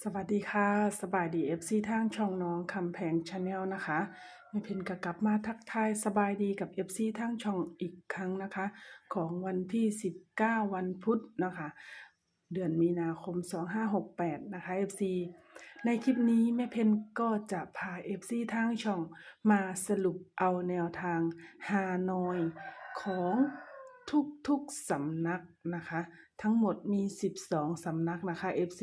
สวัสดีค่ะ สบายดี FC ทางช่องน้องคำแพงชาแนลนะคะไม่เพนกกลับมาทักทายสบายดีกับ FC ทางช่องอีกครั้งนะคะ ของวันที่ 19 วันพุธนะคะ เดือนมีนาคม 2568 นะคะ FC ในคลิปนี้แม่เพนก็จะพา FC ทางช่องมาสรุปเอาแนวทางฮานอยของทุกๆสำนักนะคะ ทั้งหมดมี 12 สำนักนะคะ FC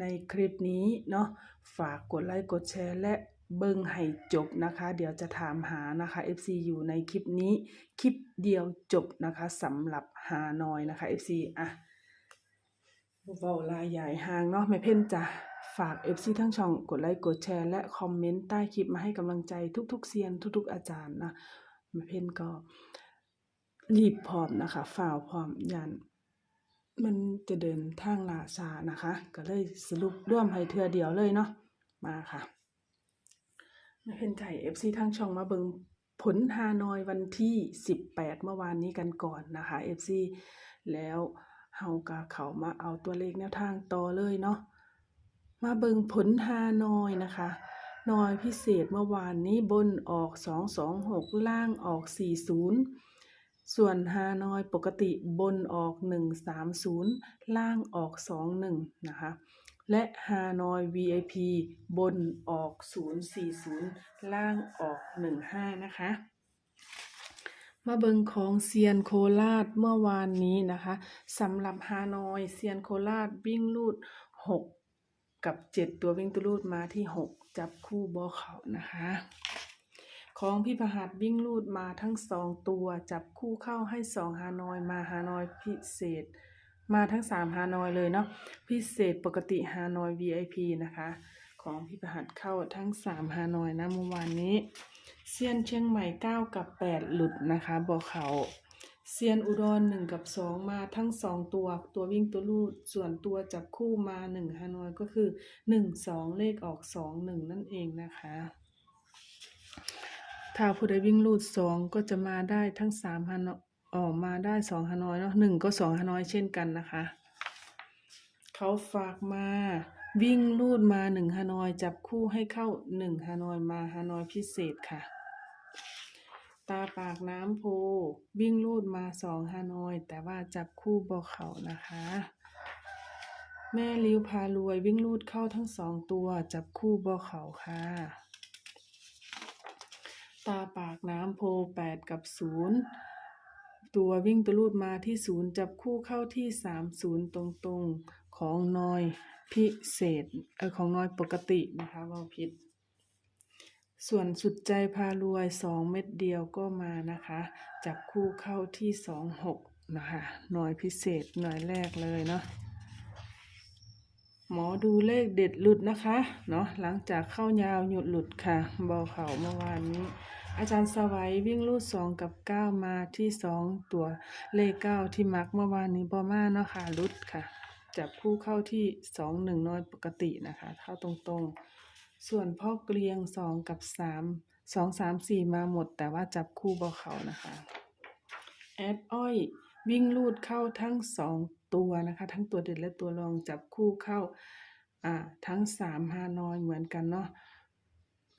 ในคลิปนี้เนาะฝากกดไลค์กดแชร์และเบิ่งให้จบนะคะ เดี๋ยวจะถามหานะคะ FC อยู่ในคลิปนี้ คลิปเดียวจบนะคะสำหรับฮาหน่อยนะคะ FC อะเว้าลายใหญ่ห่างเนาะแม่เพ่นจะฝาก FC ทั้งช่องกดไลค์กดแชร์และคอมเมนต์ใต้คลิปมาให้กำลังใจทุกๆเซียนทุกๆอาจารย์นะแม่เพ่นก็รีบพร้อมนะคะฝ่าวพร้อมยัน มันจะเดินทางลาซานะคะ ก็เลยสรุปร่วมให้เทือเดียวเลยเนาะมาค่ะมาเป็นไทยเอฟซีทางช่องมาเบิงผลฮานอยวันที่ 18 เมื่อวานนี้กันก่อนนะคะเอฟซีแล้วเฮากะเขามาเอาตัวเลขแนวทางต่อเลยเนาะมาเบิงผลฮานอยนะคะนอยพิเศษเมื่อวานนี้บนออก 226 ล่างออก 40 ส่วนฮานอยปกติบนออก 130 ล่างออก 21 นะคะ และฮานอย VIP บนออก 040 ล่างออก 15 นะคะ มาเบิงของเซียนโคราชเมื่อวานนี้นะคะสำหรับฮานอยเซียนโคราชวิ่งลูด 6 กับ 7 ตัววิ่งตัวลูดมาที่ 6 จับคู่บอเขานะคะ ของพี่ประหัดวิ่งลูดมาทั้งสองตัว จับคู่เข้าให้สองฮานอยมาฮานอยพิเศษ มาทั้งสามฮานอยเลยเนาะพิเศษปกติฮานอย VIP นะคะ ของพี่ประหัดเข้าทั้งสามฮานอยนะเมื่อวานนี้เซียนเชียงใหม่เก้ากับแปดหลุดนะคะบอกเขาเซียนอุดรหนึ่งกับสองมาทั้งสองตัว ตัววิ่งตัวลูดส่วนตัวจับคู่มาหนึ่งฮานอยก็คือหนึ่งสองเลขออกสองหนึ่งนั่นเองนะคะ ถ้าผู้ใดวิ่งลูดสองก็จะมาได้ทั้งสามฮานอยออกมาได้สองฮานอยเนาะหนึ่งก็สองฮานอยเช่นกันนะคะ เขาฝากมาวิ่งลูดมาหนึ่งฮานอย จับคู่ให้เข้าหนึ่งฮานอยมาฮานอยพิเศษค่ะ ตาปากน้ำโพ วิ่งลูดมาสองฮานอย แต่ว่าจับคู่บอกเขานะคะ แม่ลิ้วพารวยวิ่งลูดเข้าทั้งสองตัว จับคู่บอกเขาค่ะ ตาปากน้ำโพแปดกับศูนย์ตัววิ่งตัวรูดมาที่ศูนย์จับคู่เข้าที่สามศูนย์ตรงๆของนอยพิเศษเออของนอยปกตินะคะว่าผิด ส่วนสุดใจพารวยสองเม็ดเดียวก็มานะคะ จับคู่เข้าที่สองหกนะคะหน่อยพิเศษหน่อยแรกเลยเนาะหมอดูเลขเด็ดหลุดนะคะ เนาะหลังจากเข้ายาวหยุดหลุดค่ะบอเขาเมื่อวานนี้ อาจารย์สวัยวิ่งลูดสองกับเก้ามาที่สองตัวเลขเก้าที่มักเมื่อวานนี้บอมาเนาะค่ะลุดค่ะ จับคู่เข้าที่สองหนึ่งน้อยปกตินะคะเข้าตรงๆ ส่วนพ่อเกลียงสองกับสามสองสามสี่มาหมด แต่ว่าจับคู่บอเขานะคะแอดอ้อยวิ่งลูดเข้าทั้งสองตัวนะคะ ทั้งตัวเด็ดและตัวรองจับคู่เข้าอ่าทั้งสามฮานอยเหมือนกันเนาะ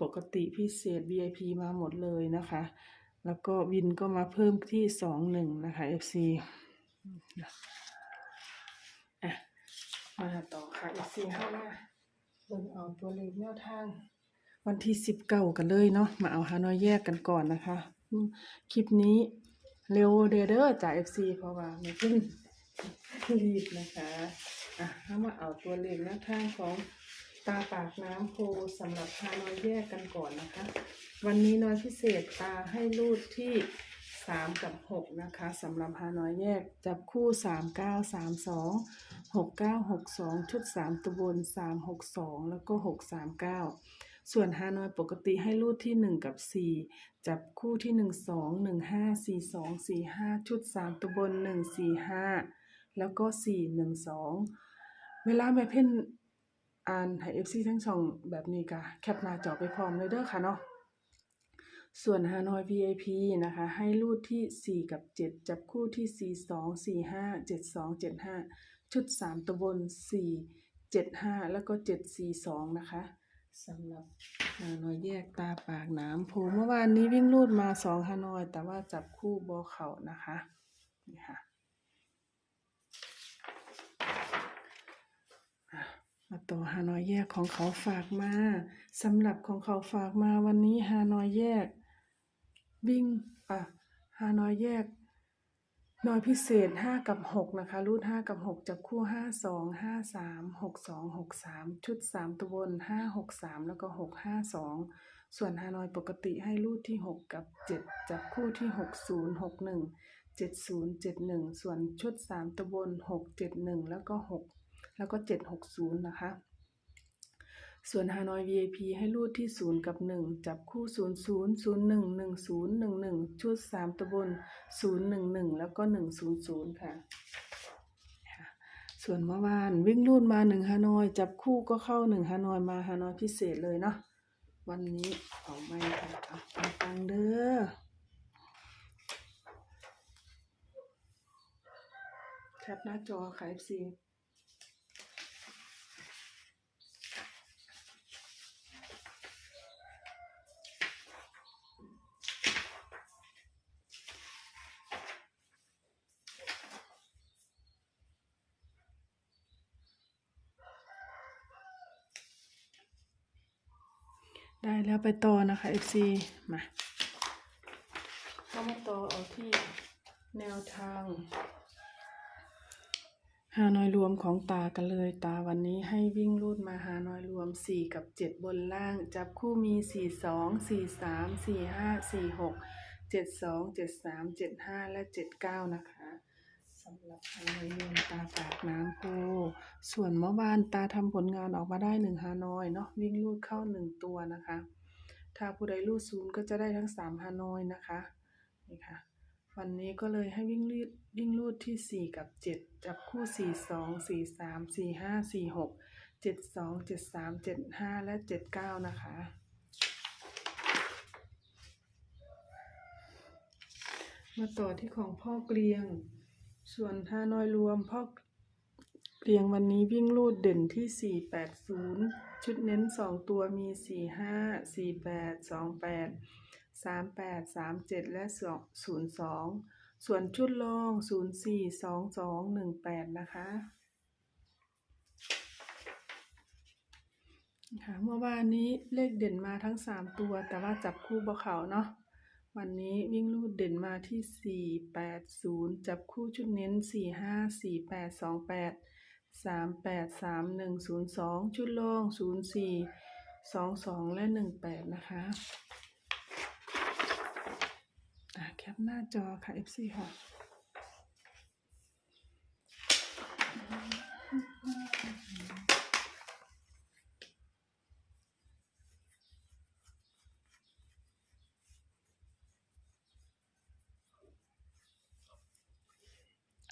ปกติพิเศษ VIP มาหมดเลยนะคะ แล้วก็วินก็มาเพิ่มที่สองหนึ่งนะคะ FC อะมาต่อค่ะ FC เข้ามาเบิ่งเอาตัวเลขแนวทาง วันที่สิบเก้ากันเลยเนาะมาเอาฮานอยแยกกันก่อนนะคะ คลิปนี้เร็วเดอเด้อจาก FC เพราะว่าไม่ขึ้นรีบนะคะ อะเข้ามาเอาตัวเลขแนวทางของ ตาปากน้ำโพสำหรับฮานอยแยกกันก่อนนะคะ วันนี้น้อยพิเศษตาให้รูดที่สามกับหกนะคะสำหรับฮานอยแยกจับคู่สามเก้าสามสองหกเก้าหกสองชุดสามตัวบนสามหกสองแล้วก็หกสามเก้าส่วนฮานอยปกติให้รูดที่หนึ่งกับสี่จับคู่ที่หนึ่งสองหนึ่งห้าสี่สองสี่ห้าชุดสามตัวบนหนึ่งสี่ห้าแล้วก็สี่หนึ่งสองเวลาแม่เพ่น อ่านให้เอฟซีทั้งสองแบบนี้กะแคปหน้าจอไปพร้อมเลยเด้อค่ะเนาะส่วนฮานอย VIP นะคะ ให้รูดที่ 4 กับ 7 จับคู่ที่ 4 2 4 5 7 2 7 5 ชุด 3ตัวบน4เจ็ดห้าแล้วก็เจ็ดสี่สองนะคะสำหรับฮานอยแยกตาปากน้ำโผเมื่อวานนี้วิ่งรูดมาสองฮานอย แต่ว่าจับคู่บอเข่านะคะนี่ค่ะอะ มาต่อฮานอยแยกของเขาฝากมาสำหรับของเขาฝากมาวันนี้ฮานอยแยก วิ่งอะฮานอยแยกน้อยพิเศษห้ากับหกนะคะ รูดห้ากับหกจับคู่ห้าสองห้าสามหกสองหกสามชุดสามตัวบนห้าหกสามแล้วก็หกห้าสองส่วนฮานอยปกติให้รูดที่หกกับเจ็ดจับคู่ที่หกศูนย์หกหนึ่งเจ็ดศูนย์เจ็ดหนึ่งส่วนชุดสามตัวบนหกเจ็ดหนึ่งแล้วก็หก แล้วก็เจ็ดหกศูนย์นะคะ ส่วนฮานอย VIP ให้รูดที่ 0 กับ 1 จับคู่ 0 0 0 1 1 0 1 1 ชุด 3 ตัวบน 0 1 1 แล้วก็ 1 0 0ค่ะค่ะ ส่วนเมื่อวานวิ่งรูดมา 1 ฮานอย จับคู่ก็เข้า 1 ฮานอยมาฮานอยพิเศษเลยเนาะ วันนี้เอาไม่ค่ะเอาฟังเด้อแคปหน้าจอค่ะ FC ได้แล้วไปต่อนะคะ FC มาเข้ามาต่อเอาที่แนวทางหาน้อยรวมของตากันเลยตาวันนี้ให้วิ่งรูดมาหาน้อยรวม 4 กับ 7 บนล่าง จับคู่มี 4 2 4 3 4 5 4 6 7 2 7 3 7 5 และ 7 9 นะคะ สำหรับหาน้อยรวมตาปากน้ำโพส่วนเมื่อวานตาทำผลงานออกมาได้หนึ่งฮานอยเนาะวิ่งรูดเข้าหนึ่งตัวนะคะ ถ้าผู้ใดรูดศูนย์ก็จะได้ทั้งสามฮานอยนะคะนี่ค่ะวันนี้ก็เลยให้วิ่งรูดวิ่งรูดที่สี่กับเจ็ดจับคู่สี่สองสี่สามสี่ห้าสี่หกเจ็ดสองเจ็ดสามเจ็ดห้าและเจ็ดเก้านะคะมาต่อที่ของพ่อเกลียง ส่วนฮานอยรวมพ่อเกลียงวันนี้วิ่งรูดเด่นที่สี่แปดศูนย์ชุดเน้นสองตัวมีสี่ห้าสี่แปดสองแปดสามแปดสามเจ็ดและสองศูนย์สองส่วนชุดรองศูนย์สี่สองสองหนึ่งแปดนะคะค่ะเมื่อวานนี้เลขเด่นมาทั้งสามตัวแต่ว่าจับคู่บ่เขาเนาะ วันนี้วิ่งลูดเด่นมาที่ 4 8 0 จับคู่ชุดเน้น 4 5 4 8 2 8 3 8 3 1 0 2 ชุดโล่ง 0 4 2 2 และ 1 8 นะคะอะแคปหน้าจอค่ะ FC ค่ะ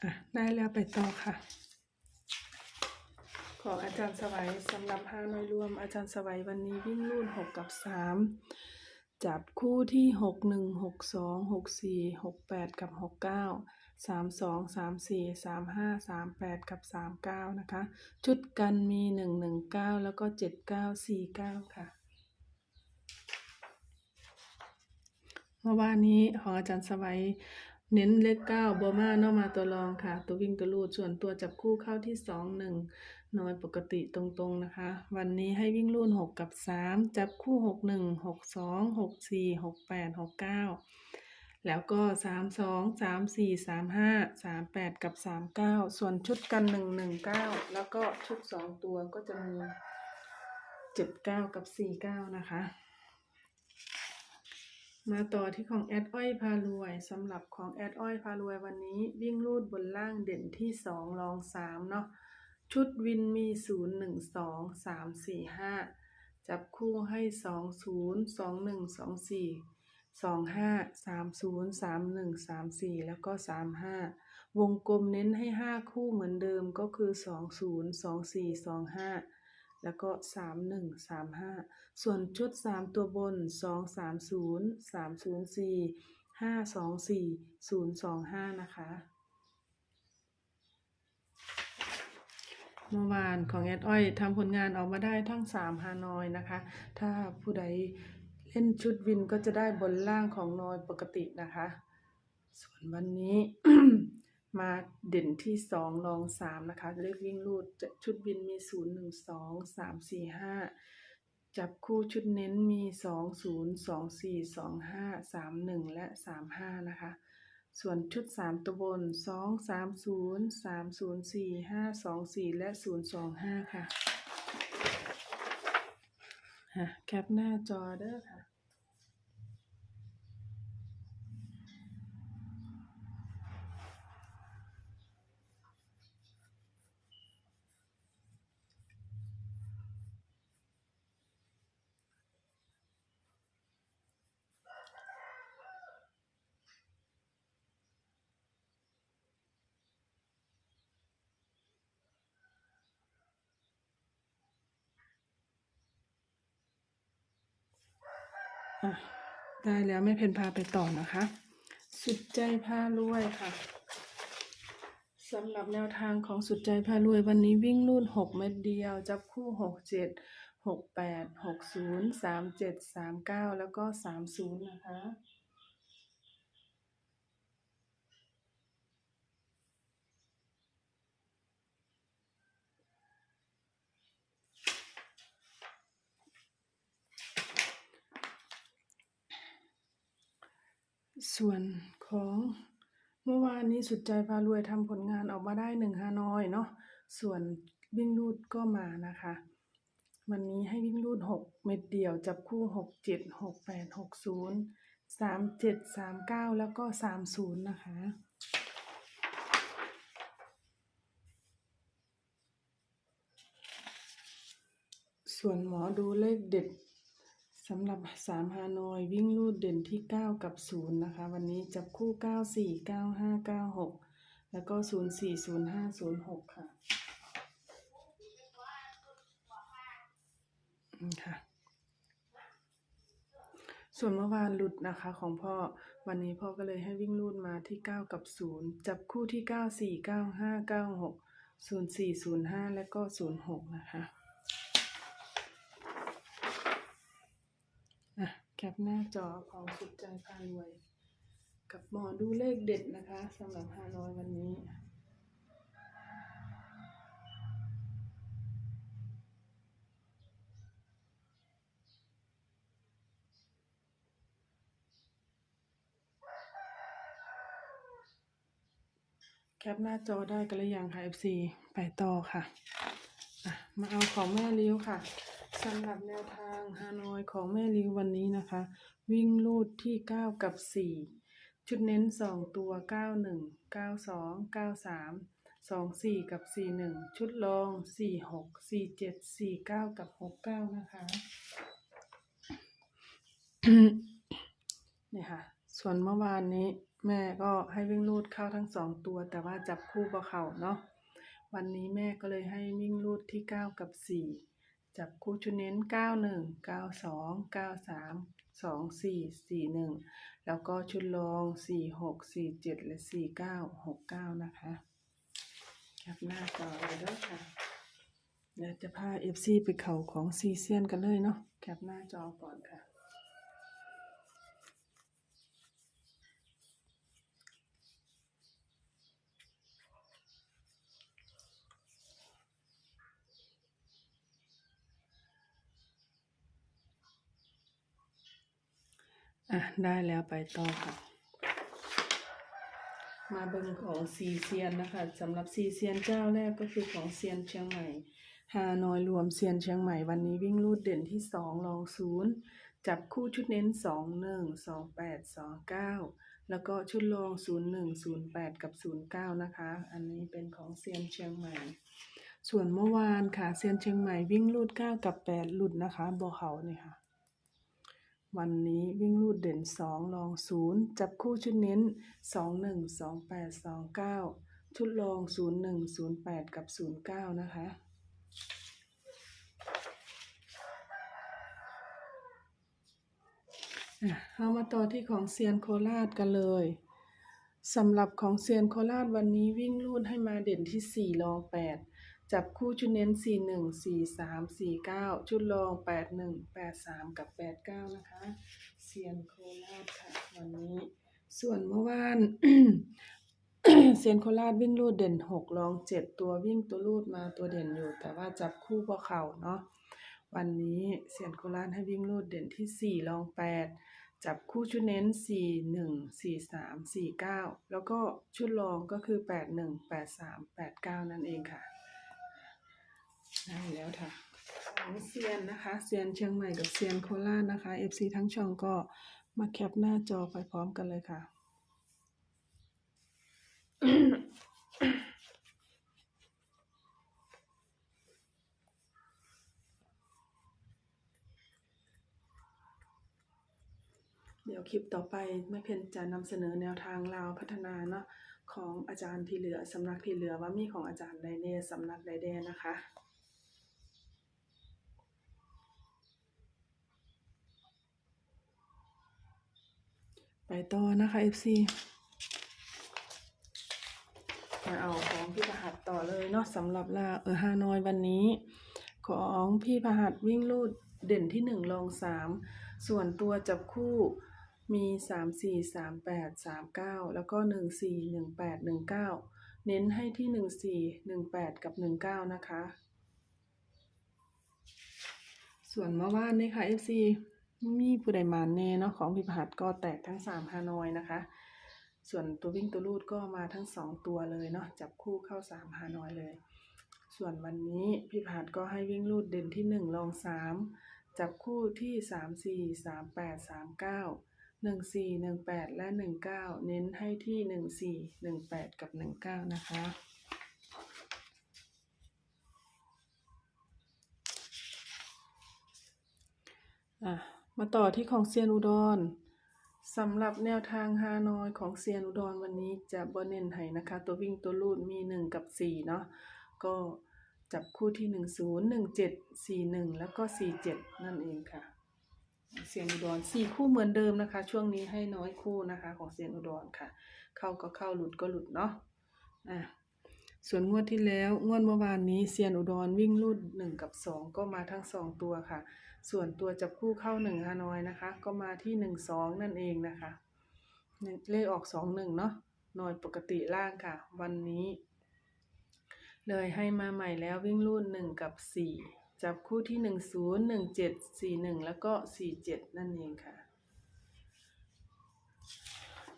อะได้แล้วไปต่อค่ะ ของอาจารย์สวัยสำหรับห้าน้อยรวม อาจารย์สวัยวันนี้วิ่งรุ่นหกกับสามจับคู่ที่หกหนึ่งหกสองหกสี่หกแปดกับหกเก้าสามสองสามสี่สามห้าสามแปดกับสามเก้านะคะ ชุดกันมีหนึ่งหนึ่งเก้าแล้วก็เจ็ดเก้าสี่เก้าค่ะเมื่อวานนี้ของอาจารย์สวัย เน้นเลขเก้าบอมาเนาะมาตัวรองค่ะ ตัววิ่งตัวลูดส่วนตัวจับคู่เข้าที่สองหนึ่งน้อยปกติตรงๆนะคะ วันนี้ให้วิ่งลูดหกกับสามจับคู่หกหนึ่งหกสองหกสี่หกแปดหกเก้าแล้วก็สามสองสามสี่สามห้าสามแปดกับสามเก้าส่วนชุดกันหนึ่งหนึ่งเก้าแล้วก็ชุดสองตัวก็จะมีเจ็ดเก้ากับสี่เก้านะคะ มาต่อที่ของแอดอ้อยพารวยสำหรับของแอดอ้อยพารวยวันนี้วิ่งรูดบนล่างเด่นที่สองรองสามเนาะชุดวินมีศูนย์หนึ่งสองสามสี่ห้าจับคู่ให้สองศูนย์สองหนึ่งสองสี่สองห้าสามศูนย์สามหนึ่งสามสี่แล้วก็สามห้าวงกลมเน้นให้ห้าคู่เหมือนเดิมก็คือสองศูนย์สองสี่สองห้า แล้วก็สามหนึ่งสามห้าส่วนชุดสามตัวบนสองสามศูนย์สามศูนย์สี่ห้าสองสี่ศูนย์สองห้านะคะ เมื่อวานของแอดอ้อยทำผลงานออกมาได้ทั้งสามฮานอยนะคะ ถ้าผู้ใดเล่นชุดวินก็จะได้บนล่างของนอยปกตินะคะ ส่วนวันนี้ มาเด่นที่สองรองสามนะคะ เลขวิ่งรูดจะชุดวินมีศูนย์หนึ่งสองสามสี่ห้าจับคู่ชุดเน้นมีสองศูนย์สองสี่สองห้าสามหนึ่งและสามห้านะคะ ส่วนชุดสามตัวบนสองสามศูนย์สามศูนย์สี่ห้าสองสี่และศูนย์สองห้าค่ะฮะแคปหน้าจอเด้อค่ะ ได้แล้วแม่เพนพาไปต่อนะคะ สุดใจพารวยค่ะสำหรับแนวทางของสุดใจพารวยวันนี้วิ่งรุ่นหกเม็ดเดียว จับคู่หกเจ็ดหกแปดหกศูนย์สามเจ็ดสามเก้าแล้วก็สามศูนย์นะคะ ส่วนของเมื่อวานนี้สุดใจพารวยทำผลงานออกมาได้หนึ่งฮานอยเนาะส่วนวิ่งรูดก็มานะคะ วันนี้ให้วิ่งรูดหกเม็ดเดียวจับคู่หกเจ็ดหกแปดหกศูนย์สามเจ็ดสามเก้าแล้วก็สามศูนย์นะคะส่วนหมอดูเลขเด็ด สำหรับสามฮานอยวิ่งลูดเด่นที่ 9 กับ 0 นะคะ วันนี้จับคู่ 9 4 9 5 9 6 แล้วก็ 0 4 0 5 0 6 ค่ะอืมค่ะ ส่วนเมื่อวานหลุดนะคะของพ่อวันนี้พ่อก็เลยให้วิ่งลูดมาที่ 9 กับ 0 จับคู่ที่ 9 4 9 5 9 6 0 4 0 5 และก็ 0 6 นะคะ อะ แคปหน้าจอของสุดใจพารวย กับหมอดูเลขเด็ดนะคะสำหรับฮานอยวันนี้ แคปหน้าจอได้กันหรือยังค่ะ FC ไปต่อค่ะอะมาเอาของแม่ริ้วค่ะ สำหรับแนวทางฮานอยของแม่ริววันนี้นะคะ วิ่งลูดที่ 9 กับ 4 ชุดเน้น 2 ตัว 91 92 93 24 กับ 41 ชุดรอง 46 47 49 กับ 69 นะคะนี่ค่ะ ส่วนเมื่อวานนี้แม่ก็ให้วิ่งลูดเข้าทั้งสองตัว แต่ว่าจับคู่ก็เขาเนาะวันนี้แม่ก็เลยให้วิ่งลูดที่ 9 กับ 4 จับคู่ชุดเน้น 91 92 93 24 41 แล้วก็ชุดรอง 46 47 และ 49 69 นะคะแคปหน้าจอเลยด้วยค่ะเดี๋ยวจะพา FC ไปเข่าของซีเซียนกันเลยเนาะแคปหน้าจอก่อนค่ะ ได้แล้วไปต่อค่ะ มาเบิ่งของซีเซียนนะคะสำหรับซีเซียนเจ้าแรกก็คือของเซียนเชียงใหม่ฮานอยรวมเซียนเชียงใหม่วันนี้วิ่งรูดเด่นที่สองรองศูนย์จับคู่ชุดเน้นสองหนึ่งสองแปดสองเก้าแล้วก็ชุดรองศูนย์หนึ่งศูนย์แปดกับศูนย์เก้านะคะ อันนี้เป็นของเซียนเชียงใหม่ ส่วนเมื่อวานค่ะเซียนเชียงใหม่วิ่งรูดเก้ากับแปดหลุดนะคะบอเขาเนี่ยค่ะ วันนี้วิ่งรูดเด่นสองรองศูนย์จับคู่ชุดเน้นสองหนึ่งสองแปดสองเก้าชุดรองศูนย์หนึ่งศูนย์แปดกับศูนย์เก้านะคะ เอามาต่อที่ของเซียนโคราชกันเลยสำหรับของเซียนโคราชวันนี้วิ่งรูดให้มาเด่นที่สี่รองแปด จับคู่ชุดเน้นสี่หนึ่งสี่สามสี่เก้าชุดรองแปดหนึ่งแปดสามกับแปดเก้านะคะ เซียนโคราชค่ะ วันนี้ ส่วนเมื่อวาน เซียนโคราชวิ่งรูดเด่นหกรองเจ็ดตัววิ่งตัวรูดมาตัวเด่นอยู่ แต่ว่าจับคู่พอเข่าเนาะ วันนี้เซียนโคราชให้วิ่งรูดเด่นที่สี่รองแปดจับคู่ชุดเน้นสี่หนึ่งสี่สามสี่เก้าแล้วก็ชุดรองก็คือแปดหนึ่งแปดสามแปดเก้านั่นเองค่ะ ได้แล้วค่ะของเซียนนะคะเซียนเชียงใหม่กับเซียนโคราชนะคะ FC ทั้งช่องก็มาแคปหน้าจอไปพร้อมกันเลยค่ะ เดี๋ยวคลิปต่อไปแม่เพนจะนำเสนอแนวทางลาวพัฒนาเนาะของอาจารย์ที่เหลือสำนักที่เหลือว่ามีของอาจารย์ใดเน่สำนักใดเด่นะคะ ไปต่อนะคะ FC มาเอาของพี่ประหัดต่อเลยเนาะสำหรับลาเออฮานอยวันนี้ ของพี่ประหัดวิ่งลูดเด่นที่หนึ่งรองสามส่วนตัวจับคู่มีสามสี่สามแปดสามเก้าแล้วก็หนึ่งสี่หนึ่งแปดหนึ่งเก้าเน้นให้ที่หนึ่งสี่หนึ่งแปดกับหนึ่งเก้านะคะ ส่วนเมื่อวานนี้ค่ะ FC มีผู้ใดมาแน่เนาะของพิพหัสก็แตกทั้งสามฮานอยนะคะ ส่วนตัววิ่งตัวลูดก็มาทั้งสองตัวเลยเนาะจับคู่เข้าสามฮานอยเลย ส่วนวันนี้พิพหัสก็ให้วิ่งลูดเด่นที่หนึ่งลองสามจับคู่ที่สามสี่สามแปดสามเก้าหนึ่งสี่หนึ่งแปดและหนึ่งเก้าเน้นให้ที่หนึ่งสี่หนึ่งแปดกับหนึ่งเก้านะคะอะ มาต่อที่ของเซียนอุดรสำหรับแนวทางฮานอยของเซียนอุดรวันนี้จะบเน้นให้นะคะ ตัววิ่งตัวลูดมี 1 กับ 4 เนาะก็จับคู่ที่ 1 0 1 7 4 1 แล้วก็ 4 7 นั่นเองค่ะ เซียนอุดร4คู่เหมือนเดิมนะคะ ช่วงนี้ให้น้อยคู่นะคะของเซียนอุดรค่ะ เข้าก็เข้าหลุดก็หลุดเนาะอะส่วนงวดที่แล้วงวดเมื่อวานนี้เซียนอุดรวิ่งรูดหนึ่งกับสองก็มาทั้งสองตัวค่ะ ส่วนตัวจับคู่เข้าหนึ่งฮานอยนะคะ ก็มาที่หนึ่งสองนั่นเองนะคะเลขออกสองหนึ่งเนาะหน่วยปกติล่างค่ะ วันนี้ เลยให้มาใหม่แล้ววิ่งรูดหนึ่งกับสี่จับคู่ที่หนึ่งศูนย์หนึ่งเจ็ดสี่หนึ่งแล้วก็สี่เจ็ดนั่นเองค่ะ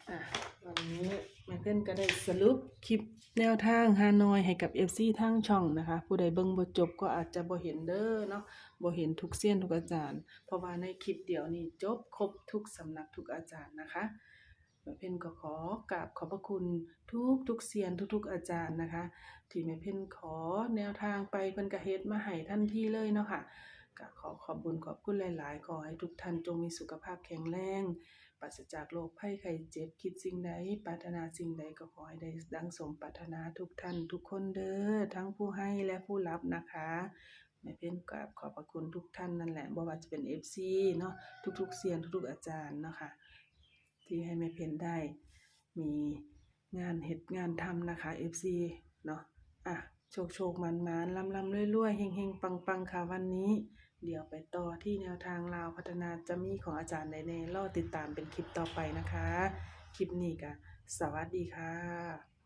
อะวันนี้แม่เพื่นก็ได้สรุปคลิปแนวทางฮานอยให้กับ FC ทางช่องนะคะ ผู้ใดเบิ่งบ่จบก็อาจจะบ่เห็นเด้อเนาะบ่เห็นทุกเสี้ยนทุกอาจารย์ เพราะว่าในคลิปเดียวนี้จบครบทุกสำนักทุกอาจารย์นะคะแม่เพ่นก็ขอกราบขอบพระคุณทุกทุกเซียนทุก ๆ อาจารย์นะคะ ที่แม่เพ่นขอแนวทางไปเพิ่นก็เฮ็ดมาให้ทันที่เลยเนาะค่ะก็ขอขอบบุญขอบคุณหลาย ๆ ขอให้ทุกท่านจงมีสุขภาพแข็งแรง ปราศจากโรคภัยไข้เจ็บ คิดสิ่งใด ปรารถนาสิ่งใดก็ขอให้ได้ดังสมปรารถนาทุกท่านทุกคนเด้อ ทั้งผู้ให้และผู้รับนะคะแม่เพ็ญกับขอบพระคุณทุกท่านนั่นแหละบ่ว่าจะเป็น FC เนาะทุกๆเซียนทุกๆอาจารย์เนาะค่ะที่ให้แม่เพ็ญได้มีงานเฮ็ดงานทำนะคะ FC เนาะอะโชคโชคมันมันลำลำรวยๆเฮงเฮงปังปังๆค่ะวันนี้ เดี๋ยวไปต่อที่แนวทางลาวพัฒนาจะมีของอาจารย์ในใน่รอติดตามเป็นคลิปต่อไปนะคะ คลิปนี้ก็สวัสดีค่ะ